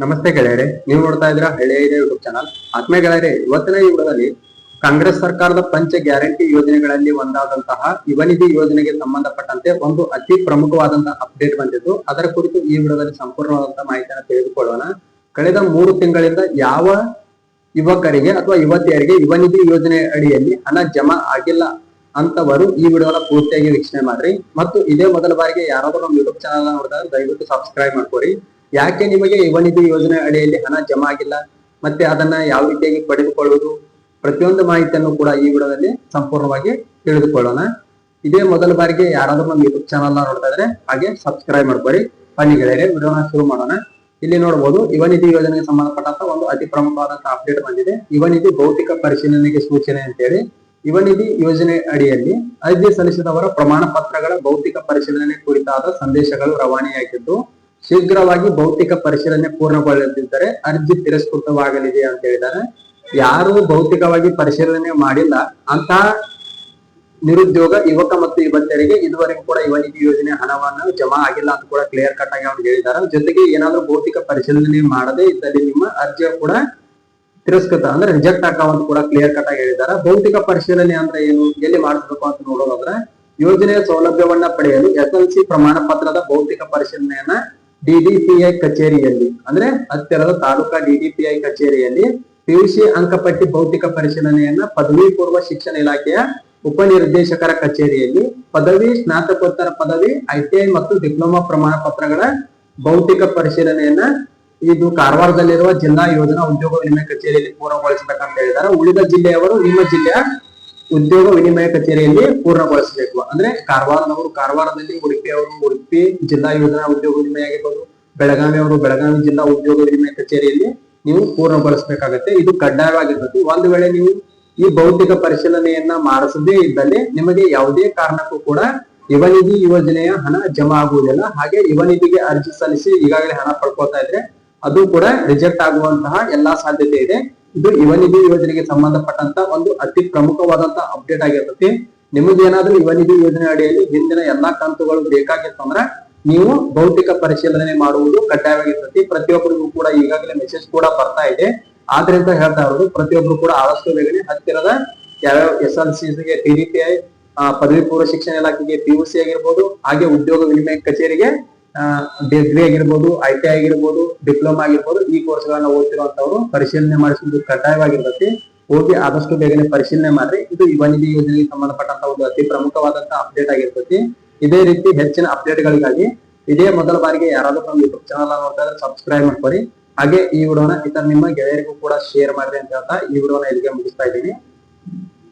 ನಮಸ್ತೆ ಗೆಳೆಯರೆ, ನೀವು ನೋಡ್ತಾ ಇದ್ದೀರಾ ಹಳೆಯ ಯೂಟ್ಯೂಬ್ ಚಾನಲ್ ಆತ್ಮೀಯ ಗೆಳೆಯರೆ, ಇವತ್ತಿನ ಈ ಕಾಂಗ್ರೆಸ್ ಸರ್ಕಾರದ ಪಂಚ ಗ್ಯಾರಂಟಿ ಯೋಜನೆಗಳಲ್ಲಿ ಒಂದಾದಂತಹ ಯುವನಿಧಿ ಯೋಜನೆಗೆ ಸಂಬಂಧಪಟ್ಟಂತೆ ಒಂದು ಅತಿ ಪ್ರಮುಖವಾದಂತಹ ಅಪ್ಡೇಟ್ ಬಂದಿದ್ದು, ಅದರ ಕುರಿತು ಈ ವಿಡಿಯೋದಲ್ಲಿ ಸಂಪೂರ್ಣವಾದಂತಹ ಮಾಹಿತಿಯನ್ನ ತಿಳಿದುಕೊಳ್ಳೋಣ. ಕಳೆದ ಮೂರು ತಿಂಗಳಿಂದ ಯಾವ ಯುವಕರಿಗೆ ಅಥವಾ ಯುವತಿಯರಿಗೆ ಯುವನಿಧಿ ಯೋಜನೆ ಅಡಿಯಲ್ಲಿ ಹಣ ಜಮಾ ಆಗಿಲ್ಲ ಅಂತವರು ಈ ವಿಡಿಯೋನ ಪೂರ್ತಿಯಾಗಿ ವೀಕ್ಷಣೆ ಮಾಡ್ರಿ. ಮತ್ತು ಇದೇ ಮೊದಲ ಬಾರಿಗೆ ಯಾರಾದರೂ ನಮ್ಮ ಯೂಟ್ಯೂಬ್ ಚಾನಲ್ ನೋಡಿದ್ರೆ ದಯವಿಟ್ಟು ಸಬ್ಸ್ಕ್ರೈಬ್ ಮಾಡ್ಕೊರಿ. ಯಾಕೆ ನಿಮಗೆ ಯುವನಿಧಿ ಯೋಜನೆ ಅಡಿಯಲ್ಲಿ ಹಣ ಜಮಾ ಆಗಿಲ್ಲ? ಮತ್ತೆ ಅದನ್ನ ಯಾವ ರೀತಿಯಾಗಿ ಪಡೆದುಕೊಳ್ಳುವುದು? ಪ್ರತಿಯೊಂದು ಮಾಹಿತಿಯನ್ನು ಕೂಡ ಈ ವಿಡಿಯೋದಲ್ಲಿ ಸಂಪೂರ್ಣವಾಗಿ ತಿಳಿದುಕೊಳ್ಳೋಣ. ಇದೇ ಮೊದಲ ಬಾರಿಗೆ ಯಾರಾದ್ರೂ ನಮ್ಮ ಯೂಟ್ಯೂಬ್ ಚಾನಲ್ ನೋಡ್ತಾ ಇದ್ರೆ ಹಾಗೆ ಸಬ್ಸ್ಕ್ರೈಬ್ ಮಾಡ್ಕೊಳ್ಳಿ. ಬನ್ನಿ ಗೆಳೆಯರೆ, ವಿಡಿಯೋನ ಶುರು ಮಾಡೋಣ. ಇಲ್ಲಿ ನೋಡಬಹುದು ಯುವನಿಧಿ ಯೋಜನೆಗೆ ಸಂಬಂಧಪಟ್ಟಂತ ಒಂದು ಅತಿ ಪ್ರಮುಖವಾದಂತಹ ಅಪ್ಡೇಟ್ ಬಂದಿದೆ. ಯುವನಿಧಿ ಭೌತಿಕ ಪರಿಶೀಲನೆಗೆ ಸೂಚನೆ ಅಂತ ಹೇಳಿ ಯುವನಿಧಿ ಯೋಜನೆ ಅಡಿಯಲ್ಲಿ ಅರ್ಜಿ ಸಲ್ಲಿಸಿದವರ ಪ್ರಮಾಣ ಪತ್ರಗಳ ಭೌತಿಕ ಪರಿಶೀಲನೆ ಕುರಿತಾದ ಸಂದೇಶಗಳು ರವಾನೆಯಾಗಿದ್ದು ಶೀಘ್ರವಾಗಿ ಭೌತಿಕ ಪರಿಶೀಲನೆ ಪೂರ್ಣಗೊಳ್ಳದಿದ್ದರೆ ಅರ್ಜಿ ತಿರಸ್ಕೃತವಾಗಲಿದೆ ಅಂತ ಹೇಳಿದ್ದಾರೆ. ಯಾರು ಭೌತಿಕವಾಗಿ ಪರಿಶೀಲನೆ ಮಾಡಿಲ್ಲ. ಅಂತ ನಿರುದ್ಯೋಗ ಯುವಕ ಮತ್ತು ಯುವತಿಯರಿಗೆ ಇದುವರೆಗೂ ಕೂಡ ಯುವ ನಿಧಿ ಯೋಜನೆ ಹಣವನ್ನು ಜಮಾ ಆಗಿಲ್ಲ ಅಂತ ಕೂಡ ಕ್ಲಿಯರ್ ಕಟ್ ಆಗಿ ಅವ್ರು ಹೇಳಿದ್ದಾರೆ. ಜೊತೆಗೆ ಏನಾದ್ರೂ ಭೌತಿಕ ಪರಿಶೀಲನೆ ಮಾಡದೇ ಇದ್ದಲ್ಲಿ ನಿಮ್ಮ ಅರ್ಜಿಯ ಕೂಡ ತಿರಸ್ಕೃತ ಅಂದ್ರೆ ರಿಜೆಕ್ಟ್ ಅಂತ ಕೂಡ ಕ್ಲಿಯರ್ ಕಟ್ ಆಗಿ ಹೇಳಿದ್ದಾರೆ. ಭೌತಿಕ ಪರಿಶೀಲನೆ ಅಂದ್ರೆ ಏನು? ಎಲ್ಲಿ ಮಾಡಿಸ್ಬೇಕು ಅಂತ ನೋಡೋದಾದ್ರೆ ಯೋಜನೆಯ ಸೌಲಭ್ಯವನ್ನ ಪಡೆಯಲು ಎಸ್ ಎಲ್ ಸಿ ಪ್ರಮಾಣ ಪತ್ರದ ಭೌತಿಕ ಪರಿಶೀಲನೆಯನ್ನ ಡಿಡಿಪಿಐ ಕಚೇರಿಯಲ್ಲಿ, ಅಂದ್ರೆ ಹತ್ತಿರದ ತಾಲೂಕಾ ಡಿಡಿಪಿಐ ಕಚೇರಿಯಲ್ಲಿ ಪಿಯುಸಿ ಅಂಕಪಟ್ಟಿ ಭೌತಿಕ ಪರಿಶೀಲನೆಯನ್ನ ಪದವಿ ಪೂರ್ವ ಶಿಕ್ಷಣ ಇಲಾಖೆಯ ಉಪನಿರ್ದೇಶಕರ ಕಚೇರಿಯಲ್ಲಿ ಪದವಿ, ಸ್ನಾತಕೋತ್ತರ ಪದವಿ ಐಟಿಐ ಮತ್ತು ಡಿಪ್ಲೊಮಾ ಪ್ರಮಾಣ ಪತ್ರಗಳ ಭೌತಿಕ ಪರಿಶೀಲನೆಯನ್ನ ಇದು ಕಾರವಾರದಲ್ಲಿರುವ ಜಿಲ್ಲಾ ಯೋಜನಾ ಉದ್ಯೋಗ ವಿನಿಮಯ ಕಚೇರಿಯಲ್ಲಿ ಪೂರ್ಣಗೊಳಿಸಬೇಕಂತ ಹೇಳಿದ್ದಾರೆ. ಉಳಿದ ಜಿಲ್ಲೆಯವರು ನಿಮ್ಮ ಜಿಲ್ಲೆಯ ಉದ್ಯೋಗ ವಿನಿಮಯ ಕಚೇರಿಯಲ್ಲಿ ಪೂರ್ಣಗೊಳಿಸಬೇಕು. ಅಂದ್ರೆ ಕಾರವಾರದವರು ಕಾರವಾರದಲ್ಲಿ ಉಡುಪಿ ಅವರು ಉಡುಪಿ ಜಿಲ್ಲಾ ಯೋಜನಾ ಉದ್ಯೋಗ ವಿನಿಮಯ ಆಗಿರ್ಬೋದು, ಬೆಳಗಾವಿ ಅವರು ಬೆಳಗಾವಿ ಜಿಲ್ಲಾ ಉದ್ಯೋಗ ವಿನಿಮಯ ಕಚೇರಿಯಲ್ಲಿ ನೀವು ಪೂರ್ಣಗೊಳಿಸಬೇಕಾಗತ್ತೆ. ಇದು ಕಡ್ಡಾಯವಾಗಿರ್ತದೆ. ಒಂದು ವೇಳೆ ನೀವು ಈ ಭೌತಿಕ ಪರಿಶೀಲನೆಯನ್ನ ಮಾಡಿಸದೇ ಇದ್ದಲ್ಲಿ ನಿಮಗೆ ಯಾವುದೇ ಕಾರಣಕ್ಕೂ ಕೂಡ ಯುವನಿಧಿ ಯೋಜನೆಯ ಹಣ ಜಮಾ ಆಗುವುದಿಲ್ಲ. ಹಾಗೆ ಯುವನಿಧಿಗೆ ಅರ್ಜಿ ಸಲ್ಲಿಸಿ ಈಗಾಗಲೇ ಹಣ ಪಡ್ಕೋತಾ ಇದ್ರೆ ಅದು ಕೂಡ ರಿಜೆಕ್ಟ್ ಆಗುವಂತಹ ಎಲ್ಲಾ ಸಾಧ್ಯತೆ ಇದೆ. ಇದು ಯುವನಿಧಿ ಯೋಜನೆಗೆ ಸಂಬಂಧಪಟ್ಟಂತ ಒಂದು ಅತಿ ಪ್ರಮುಖವಾದಂತಹ ಅಪ್ಡೇಟ್ ಆಗಿರ್ತತಿ. ನಿಮಗೆ ಏನಾದ್ರೂ ಯುವನಿಧಿ ಯೋಜನೆ ಅಡಿಯಲ್ಲಿ ಹಿಂದಿನ ಎಲ್ಲಾ ಕಂತುಗಳು ಬೇಕಾಗಿತ್ತು ಅಂದ್ರೆ ನೀವು ಭೌತಿಕ ಪರಿಶೀಲನೆ ಮಾಡುವುದು ಕಡ್ಡಾಯವಾಗಿರ್ತತಿ. ಪ್ರತಿಯೊಬ್ಬರಿಗೂ ಕೂಡ ಈಗಾಗಲೇ ಮೆಸೇಜ್ ಕೂಡ ಬರ್ತಾ ಇದೆ. ಆದ್ರಿಂದ ಹೇಳ್ತಾ ಇರೋದು, ಪ್ರತಿಯೊಬ್ರು ಕೂಡ ಆದಷ್ಟು ಬೇಗನೆ ಹತ್ತಿರದ ಯಾವ್ಯಾವ ಎಸ್ ಎಲ್ ಸಿ ಟಿಡಿಪಿಐ ಪದವಿ ಪೂರ್ವ ಶಿಕ್ಷಣ ಇಲಾಖೆಗೆ ಪಿಯುಸಿ ಆಗಿರ್ಬೋದು, ಹಾಗೆ ಉದ್ಯೋಗ ವಿನಿಮಯ ಕಚೇರಿಗೆ ಡಿಗ್ರಿ ಆಗಿರ್ಬೋದು ಐ ಟಿ ಆಗಿರ್ಬೋದು ಡಿಪ್ಲೊಮಾ ಆಗಿರ್ಬೋದು, ಈ ಕೋರ್ಸ್ ಗಳನ್ನ ಓದ್ತಿರುವಂತವ್ರು ಪರಿಶೀಲನೆ ಮಾಡಿಸುವುದು ಕಡ್ಡಾಯವಾಗಿರ್ತೈತಿ. ಹೋಗಿ ಆದಷ್ಟು ಬೇಗನೆ ಪರಿಶೀಲನೆ ಮಾಡ್ರಿ. ಇದು ಯುವ ನಿಧಿ ಯೋಜನೆಗೆ ಸಂಬಂಧಪಟ್ಟಂತ ಒಂದು ಅತಿ ಪ್ರಮುಖವಾದಂತಹ ಅಪ್ಡೇಟ್ ಆಗಿರ್ತೈತಿ. ಇದೇ ರೀತಿ ಹೆಚ್ಚಿನ ಅಪ್ಡೇಟ್ ಗಳಿಗಾಗಿ ಇದೇ ಮೊದಲ ಬಾರಿಗೆ ಯಾರಾದ್ರೂ ನಮ್ಮ ಯೂಟ್ಯೂಬ್ ಚಾನಲ್ ನೋಡ್ತಾ ಸಬ್ಸ್ಕ್ರೈಬ್ ಮಾಡ್ಕೊಡಿ ಹಾಗೆ ಈ ವಿಡಿಯೋನ ಇತರ ನಿಮ್ಮ ಗೆಳೆಯರಿಗೂ ಕೂಡ ಶೇರ್ ಮಾಡ್ರಿ ಅಂತ ಹೇಳ್ತಾ ಈ ವಿಡಿಯೋನ ಇಲ್ಲಿಗೆ ಮುಗಿಸ್ತಾ ಇದ್ದೀನಿ.